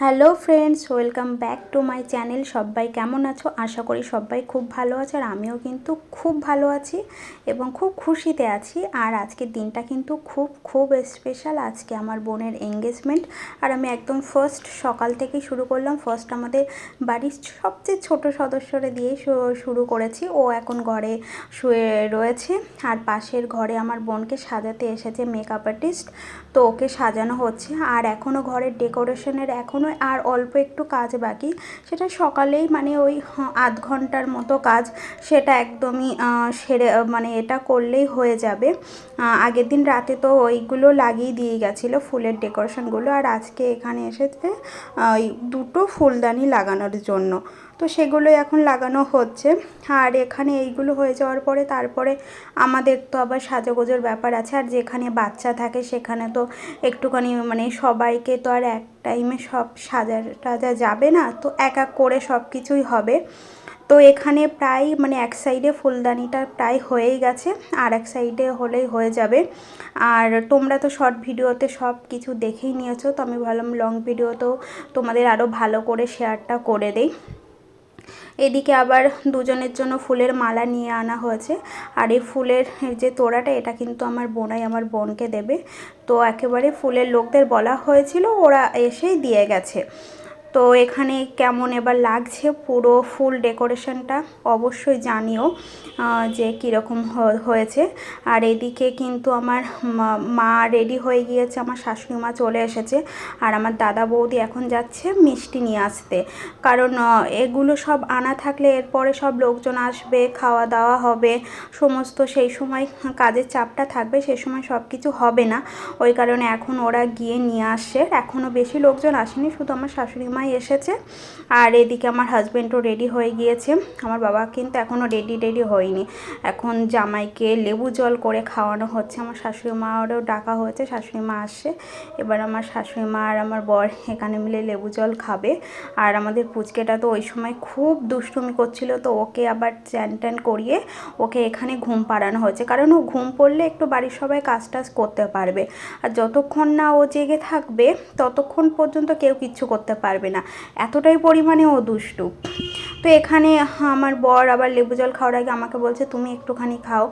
Hello friends, welcome back to my channel. সবাই কেমন আছো? আশা করি সবাই খুব ভালো আছে আর আমিও কিন্তু খুব ভালো আছি এবং খুব খুশিতে আছি। আর আজকের দিনটা কিন্তু খুব খুব স্পেশাল আজকে আমার বোনের এঙ্গেজমেন্ট আর আমি একদম ফার্স্ট সকাল থেকেই শুরু করলাম। ফার্স্ট আমাদের বাড়ির সবচেয়ে ছোট সদস্যরে দিয়েই শুরু করেছি। ও এখন ঘরে শুয়ে রয়েছে। আর পাশের ঘরে আমার বোনকে সাজাতে এসেছে মেকআপ আর্টিস্ট তো ওকে সাজানো হচ্ছে। আর এখনও ঘরের ডেকোরেশনের এখনও আর অল্প একটু কাজ বাকি। সেটা সকালেই মানে ওই আধ ঘণ্টার মতো কাজ সেটা একদমই সেরে মানে এটা করলেই হয়ে যাবে। আগের দিন রাতে তো ওইগুলো লাগিয়ে দিয়ে গেছিল ফুলের ডেকোরেশনগুলো। আর আজকে এখানে এসেছে ওই দুটো ফুলদানি লাগানোর জন্য। তো সেগুলো এখন লাগানো হচ্ছে। আর এখানে এইগুলো হয়ে যাওয়ার পরে তারপরে আমাদের তো আবার সাজাগোজোর ব্যাপার আছে। আর যেখানে বাচ্চা থাকে সেখানে তো একটুখানি মানে সবাইকে তো আর এক টাইমে সব সাজা টাজা যাবে না। তো এক এক করে সব কিছুই হবে। তো এখানে প্রায় মানে এক সাইডে ফুলদানিটা প্রায় হয়েই গেছে। আর এক সাইডে হলেই হয়ে যাবে। আর তোমরা তো শর্ট ভিডিওতে সব কিছু দেখেই নিয়েছো। তো আমি ভাবলাম লং ভিডিওতেও তোমাদের আরও ভালো করে শেয়ারটা করে দেই। এদিকে আবার দুজনের জন্য ফুলের মালা নিয়ে আনা হয়েছে। আর এই ফুলের যে তোড়াটা, এটা কিন্তু আমার বোনাই আমার বোনকে দেবে। তো একেবারে ফুলের লোকদের বলা হয়েছিল, ওরা এসেই দিয়ে গেছে। তো এখানে কেমন এবার লাগছে পুরো ফুল ডেকোরেশনটা অবশ্যই জানিও যে কীরকম হয়েছে। আর এদিকে কিন্তু আমার মা রেডি হয়ে গিয়েছে, আমার শাশুড়ি মা চলে এসেছে, আর আমার দাদা বৌদি এখন যাচ্ছে মিষ্টি নিয়ে আসতে। কারণ এগুলো সব আনা থাকলে এরপরে সব লোকজন আসবে খাওয়া দাওয়া হবে, সমস্ত সেই সময় কাজের চাপটা থাকবে সেই সময় সব কিছু হবে না। ওই কারণে এখন ওরা গিয়ে নিয়ে আসছে এখনও বেশি লোকজন আসেনি, শুধু আমার শাশুড়ি মা জামাই এসেছে। আর এদিকে আমার হাজব্যান্ডও রেডি হয়ে গিয়েছে। আমার বাবা কিন্তু এখনও রেডি রেডি হয়নি। এখন জামাইকে লেবু জল করে খাওয়ানো হচ্ছে। আমার শাশুড়ি মারও ডাকা হয়েছে। শাশুড়ি মা আসছে। এবার আমার শাশুড়ি মা আর আমার বর এখানে মিলে লেবু জল খাবে। আর আমাদের পুচকেটা তো ওই সময় খুব দুষ্টুমি করছিল। তো ওকে আবার চ্যান ট্যান করিয়ে ওকে এখানে ঘুম পাড়ানো হয়েছে কারণ ও ঘুম পড়লে একটু বাড়ির সবাই কাজ টাজ করতে পারবে। আর যতক্ষণ না ও জেগে থাকবে, ততক্ষণ পর্যন্ত কেউ কিচ্ছু করতে পারবে না। এতটাই পরিমাণে ও দুষ্টু। তো এখানে আমার বর আবার লেবু জল খাওয়ার আগে আমাকে বলছে, তুমি একটুখানি খাও।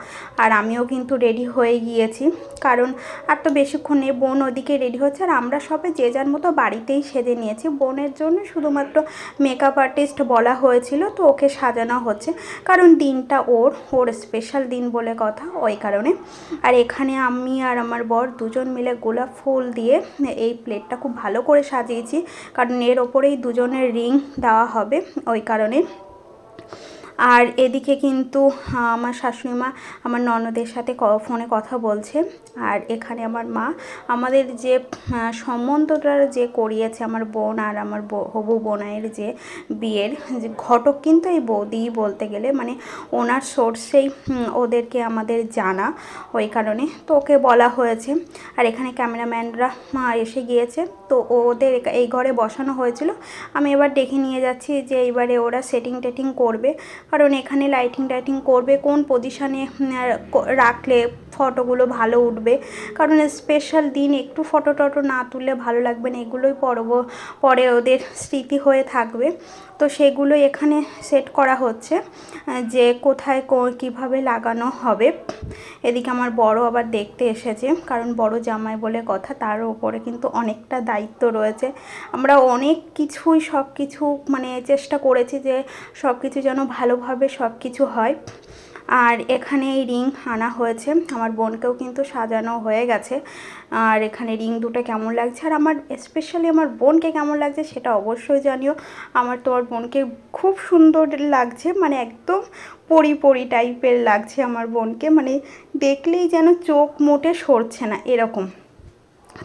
আর আমিও কিন্তু রেডি হয়ে গিয়েছি। কারণ, আর তো বেশিক্ষণ নেই, বোন ওদিকে রেডি হচ্ছে। আর আমরা সবে যে যার মতো বাড়িতেই সেজে নিয়েছি। বোনের জন্য শুধুমাত্র মেকআপ আর্টিস্ট বলা হয়েছিল, তো ওকে সাজানো হচ্ছে। কারণ দিনটা ওর ওর স্পেশাল দিন বলে কথা ওই কারণে। আর এখানে আমি আর আমার বর দুজন মিলে গোলাপ ফুল দিয়ে এই প্লেটটা খুব ভালো করে সাজিয়েছি। কারণ এর ওপরেই দুজনের রিং দেওয়া হবে ওই কারণে। আর এদিকে কিন্তু আমার শাশুড়ি মা আমার ননদের সাথে ফোনে কথা বলছে। আর এখানে আমার মা, আমাদের যে সম্বন্ধটা যে করিয়েছে আমার বোন আর আমার হবু বোনাইয়ের যে বিয়ের, যে ঘটক কিন্তু এই বৌদিই বলতে গেলে মানে ওনার সোর্সেই ওদেরকে আমাদের জানা ওই কারণে। তো ওকে বলা হয়েছে। আর এখানে ক্যামেরাম্যানরা, মা এসে গিয়েছে। তো ওদের এই ঘরে বসানো হয়েছিল। আমি এবার দেখে নিয়ে যাচ্ছি যে এইবারে ওরা সেটিং টেটিং করবে। কারণ এখানে লাইটিং টাইটিং করবে, কোন পজিশানে রাখলে ফটোগুলো ভালো উঠবে। কারণ স্পেশাল দিন, একটু ফটো টটো না তুললে ভালো লাগবে না, এগুলোই পরব, পরে ওদের স্মৃতি হয়ে থাকবে। তো সেগুলো এখানে সেট করা হচ্ছে, যে কোথায় কীভাবে লাগানো হবে। এদিকে আমার বড় আবার দেখতে এসেছে, কারণ বড় জামাই বলে কথা, তার উপরে কিন্তু অনেকটা দায়িত্ব রয়েছে। আমরা অনেক কিছুই সব কিছু মানে চেষ্টা করেছি যে সব কিছু যেন ভালোভাবে সব কিছু হয়। আর এখানে এই রিং আনা হয়েছে। আমার বোনকেও কিন্তু সাজানো হয়ে গেছে। আর এখানে রিং দুটো কেমন লাগছে? আর আমার স্পেশালি আমার বোনকে কেমন লাগছে সেটা অবশ্যই জানিও। আমার তো তোমার বোনকে খুব সুন্দর লাগছে মানে একদম পরি পরি টাইপের লাগছে আমার বোনকে। মানে দেখলেই যেন চোখ মোটে সরছে না, এরকম।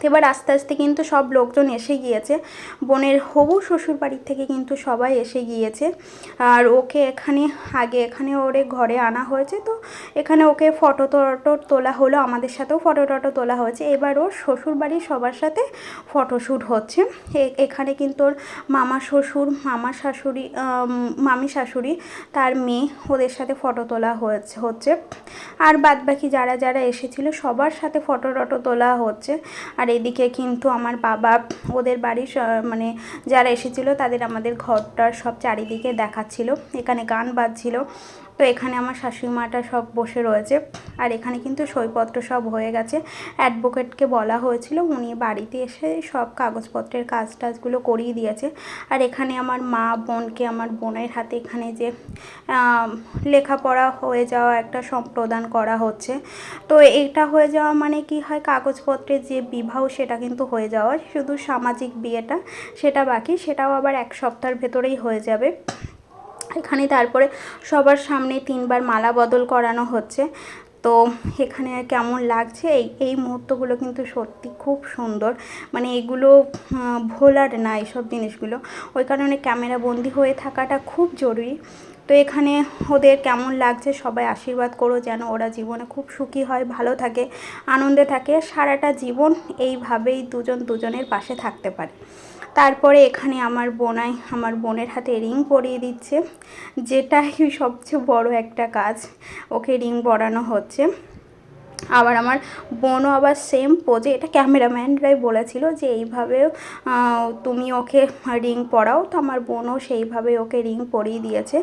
এবার আস্তে আস্তে কিন্তু সব লোকজন এসে গিয়েছে। বোনের হবু শ্বশুর বাড়ির থেকে কিন্তু সবাই এসে গিয়েছে। আর ওকে এখানে, আগে এখানে ওরে ঘরে আনা হয়েছে। তো এখানে ওকে ফটো টটো তোলা হলো, আমাদের সাথেও ফটো টটো তোলা হয়েছে। এবার ওর শ্বশুর বাড়ির সবার সাথে ফটোশ্যুট হচ্ছে। এখানে কিন্তু ওর মামা শ্বশুর, মামা শাশুড়ি মামি শাশুড়ি, তার মেয়ে ওদের সাথে ফটো তোলা হয়েছে, হচ্ছে। আর বাদবাকি যারা যারা এসেছিল, সবার সাথে ফটো টটো তোলা হচ্ছে। আর এদিকে কিন্তু আমার বাবা, ওদের বাড়ির মানে যারা এসেছিল তাদের আমাদের ঘরটার সব চারিদিকে দেখাচ্ছিল। এখানে গান বাজছিল। তো এখানে আমার শাশুড়ি মাটা সব বসে রয়েছে। আর এখানে কিন্তু সইপত্র সব হয়ে গেছে। অ্যাডভোকেটকে বলা হয়েছিল, উনি বাড়িতে এসে সব কাগজপত্রের কাজ টাজগুলো করিয়ে দিয়েছে। আর এখানে আমার মা বোনকে আমার বোনের হাতে এখানে যে লেখাপড়া হয়ে যাওয়া একটা সম্প্রদান করা হচ্ছে। তো এটা হয়ে যাওয়া মানে কি হয়, কাগজপত্রের যে বিবাহ সেটা কিন্তু হয়ে যাওয়া। শুধু সামাজিক বিয়েটা, সেটা বাকি, সেটাও আবার এক সপ্তাহের ভেতরেই হয়ে যাবে। এখানে তারপরে সবার সামনে তিনবার মালা বদল করানো হচ্ছে। তো এখানে কেমন লাগছে? এই এই মুহূর্তগুলো কিন্তু সত্যি খুব সুন্দর। মানে এগুলো ভোলার না এইসব জিনিসগুলো। ওই কারণে ক্যামেরা বন্দি হয়ে থাকাটা খুব জরুরি। তো এখানে ওদের কেমন লাগছে সবাই আশীর্বাদ করো যেন ওরা জীবনে খুব সুখী হয়, ভালো থাকে, আনন্দে থাকে। সারাটা জীবন এইভাবেই দুজন দুজনের পাশে থাকতে পারে। তারপরে এখানে আমার বোনাই আমার বোনের হাতে রিং পরিয়ে দিচ্ছে। যেটাই সবচেয়ে বড় একটা কাজ, ওকে রিং পরানো হচ্ছে। আবার আমার বোনও আবার সেম পোজে এটা ক্যামেরাম্যানরাই বলেছিল যে এইভাবে তুমি ওকে রিং পরাও, তো আমার বোনও সেইভাবে ওকে রিং পরিয়ে দিয়েছে।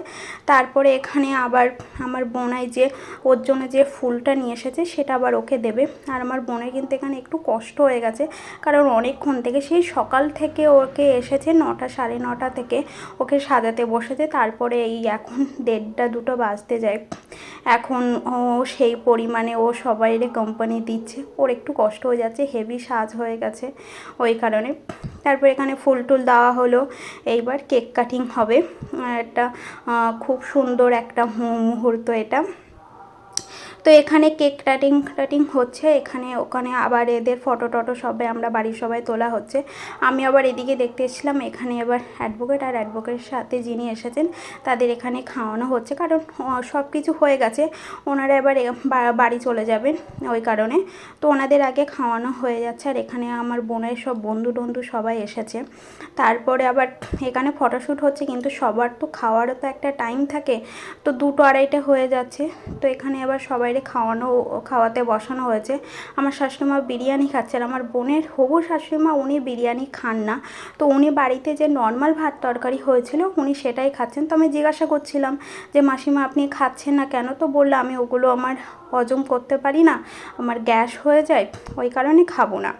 তারপরে এখানে আবার আমার বোনাই যে, ওর জন্য যে ফুলটা নিয়ে এসেছে, সেটা আবার ওকে দেবে। আর আমার বোনের কিন্তু এখানে একটু কষ্ট হয়ে গেছে, কারণ অনেকক্ষণ থেকে, সেই সকাল থেকে ওকে এসেছে নটা, সাড়ে নটা থেকে ওকে সাজাতে বসেছে। তারপরে এই এখন দেড়টা, দুটো বাজতে যায়। এখন ও সেই পরিমাণে ও সবাইরে কোম্পানি দিচ্ছে, ওর একটু কষ্ট হয়ে যাচ্ছে হেভি সাজ হয়ে গেছে ওই কারণে। তারপর এখানে ফুল টুল দেওয়া হলো, এইবার কেক কাটিং হবে। একটা খুব সুন্দর একটা মুহূর্ত এটা। তো এখানে কেক কাটিং কাটিং হচ্ছে। এখানে, ওখানে আবার এদের ফটো টটো সবাই আমরা বাড়ির সবাই তোলা হচ্ছে। আমি আবার এদিকে দেখতে এসেছিলাম, এখানে এবার অ্যাডভোকেট আর অ্যাডভোকেটের সাথে যিনি এসেছেন, তাদের এখানে খাওয়ানো হচ্ছে। কারণ সব কিছু হয়ে গেছে। ওনারা এবার বাড়ি চলে যাবেন ওই কারণে। তো ওনাদের আগে খাওয়ানো হয়ে যাচ্ছে। আর এখানে আমার বোনের সব বন্ধু টন্ধু সবাই এসেছে। তারপরে আবার এখানে ফটোশ্যুট হচ্ছে, কিন্তু সবার তো খাওয়ারও তো একটা টাইম থাকে। তো দুটো আড়াইটে হয়ে যাচ্ছে। তো এখানে আবার সবাইরে খাওয়ানো, খাওয়াতে বসানো হয়েছে। আমার শাশুড়িমা বিরিয়ানি খাচ্ছে আর আমার বোনের হবু শাশুড়িমা উনি বিরিয়ানি খান না। তো উনি বাড়িতে যে নর্মাল ভাত তরকারি হয়েছিল, উনি সেটাই খাচ্ছেন। তো আমি জিজ্ঞাসা করছিলাম যে, মাসিমা, আপনি খাচ্ছেন না কেন? তো বলল, আমি ওগুলো আমার হজম করতে পারি না, আমার গ্যাস হয়ে যায়, ওই কারণে খাব না।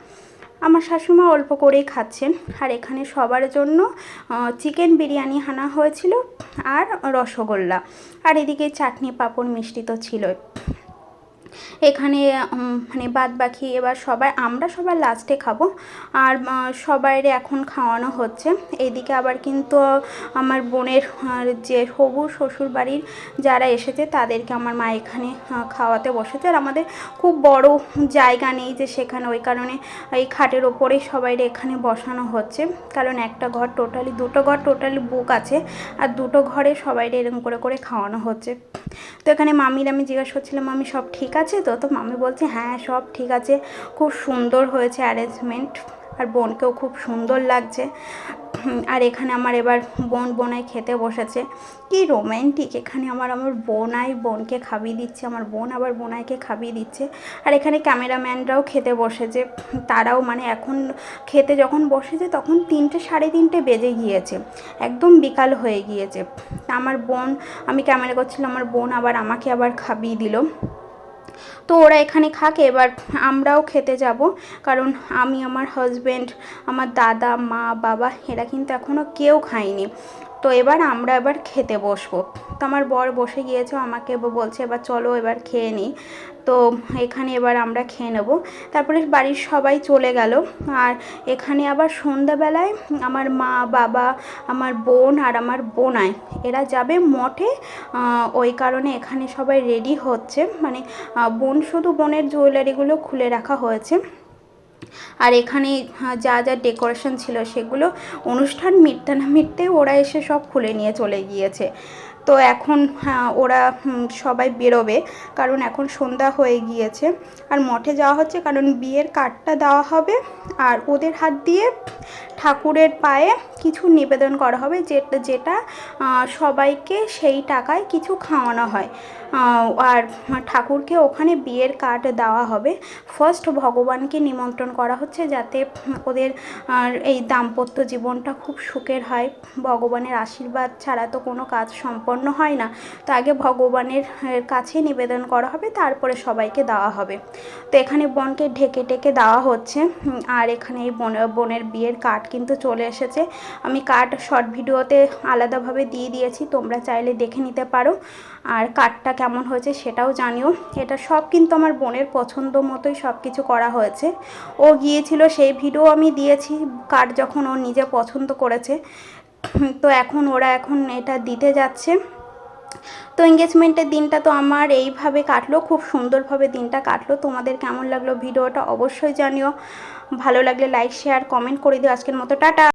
আমার শাশুমা অল্প করেই খাচ্ছেন। আর এখানে সবার জন্য চিকেন বিরিয়ানি আনা হয়েছিল আর রসগোল্লা। আর এদিকে চাটনি পাঁপড় মিষ্টি তো ছিলই। এখানে মানে বাদ বাকি এবার সবাই, আমরা সবাই লাস্টে খাব। আর সবাইরে এখন খাওয়ানো হচ্ছে। এইদিকে আবার কিন্তু আমার বোনের যে হবু শ্বশুর বাড়ির যারা এসেছে, তাদেরকে আমার মা এখানে খাওয়াতে বসেছে। আর আমাদের খুব বড় জায়গা নেই যে সেখানে, ওই কারণে এই খাটের ওপরেই সবাইরে এখানে বসানো হচ্ছে। কারণ একটা ঘর টোটালি দুটো ঘর টোটালি বুক আছে। আর দুটো ঘরে সবাইরে এরকম করে করে খাওয়ানো হচ্ছে। তো এখানে মামির, আমি জিজ্ঞাসা করছিলাম, মামি, সব ঠিক আছে? তো? তো মামি বলছে হ্যাঁ সব ঠিক আছে। খুব সুন্দর হয়েছে অ্যারেঞ্জমেন্ট আর বোনকেও খুব সুন্দর লাগছে। আর এখানে আমার এবার বোন বোনাই খেতে বসেছে। কি রোম্যান্টিক এখানে আমার আমার বোনাই বোনকে খাবিয়ে দিচ্ছে। আমার বোন আবার বোনাইকে খাবিয়ে দিচ্ছে। আর এখানে ক্যামেরাম্যানরাও খেতে বসেছে। তারাও মানে এখন খেতে যখন বসেছে, তখন তিনটে, সাড়ে তিনটে বেজে গিয়েছে। একদম বিকাল হয়ে গিয়েছে। আমার বোন, আমি ক্যামেরা করছিলাম, আমার বোন আবার আমাকে আবার খাবিয়ে দিল। তো ওরা এখানে খাক এবার আমরাও খেতে যাব। কারণ আমি, আমার হাজব্যান্ড আমার দাদা, মা, বাবা, এরা কিন্তু এখনও কেউ খায়নি। তো এবার আমরা এবার খেতে বসবো। তো আমার বর বসে গিয়েছে আমাকে বলছে, এবার চলো এবার খেয়ে নিই তো এখানে এবার আমরা খেয়ে নেব। তারপরে বাড়ির সবাই চলে গেল। আর এখানে আবার সন্ধ্যাবেলায় আমার মা, বাবা, আমার বোন আর আমার বোনাই, এরা যাবে মঠে। ওই কারণে এখানে সবাই রেডি হচ্ছে। মানে বোন শুধু বোনের জুয়েলারিগুলো খুলে রাখা হয়েছে। আর এখানে যা যা ডেকোরেশন ছিল সেগুলো অনুষ্ঠান মিটতে না মিটতে ওরা এসে সব খুলে নিয়ে চলে গিয়েছে। তো এখন হ্যাঁ, ওরা সবাই বেরোবে কারণ এখন সন্ধ্যা হয়ে গিয়েছে। আর মঠে যাওয়া হচ্ছে কারণ বিয়ের কার্ডটা দেওয়া হবে আর ওদের হাত দিয়ে ঠাকুরের পায়ে কিছু নিবেদন করা হবে যেটা যেটা সবাইকে সেই টাকায় কিছু খাওয়ানো হয়। আর ঠাকুরকে ওখানে বিয়ের কার্ড দেওয়া হবে। ফার্স্ট ভগবানকে নিমন্ত্রণ করা হচ্ছে যাতে ওদের এই দাম্পত্য জীবনটা খুব সুখের হয়। ভগবানের আশীর্বাদ ছাড়া তো কোনো কাজ সম্পন্ন হয় না। তো আগে ভগবানের কাছে নিবেদন করা হবে, তারপরে সবাইকে দেওয়া হবে। তো এখানে বোনকে ঢেকে টেকে দেওয়া হচ্ছে। আর এখানে এই বোন, বোনের বিয়ের কার্ড কিন্তু চলে এসেছে। আমি কার্ড শর্ট ভিডিওতে আলাদাভাবে দিয়ে দিয়েছি, তোমরা চাইলে দেখে নিতে পারো। আর কার্ডটা কেমন হয়েছে সেটাও জানিও। এটা সব কিন্তু আমার বোনের পছন্দ মতোই সব কিছু করা হয়েছে। ও গিয়েছিল সেই ভিডিও আমি দিয়েছি কার্ড যখন ও নিজে পছন্দ করেছে। তো এখন ওরা এখন এটা দিতে যাচ্ছে। তো এঙ্গেজমেন্টের দিনটা তো আমার এইভাবে কাটলো, খুব সুন্দরভাবে দিনটা কাটলো। তোমাদের কেমন লাগল ভিডিওটা অবশ্যই জানিও। ভালো লাগলে লাইক শেয়ার কমেন্ট করে দিও। আজকের মতো টাটা।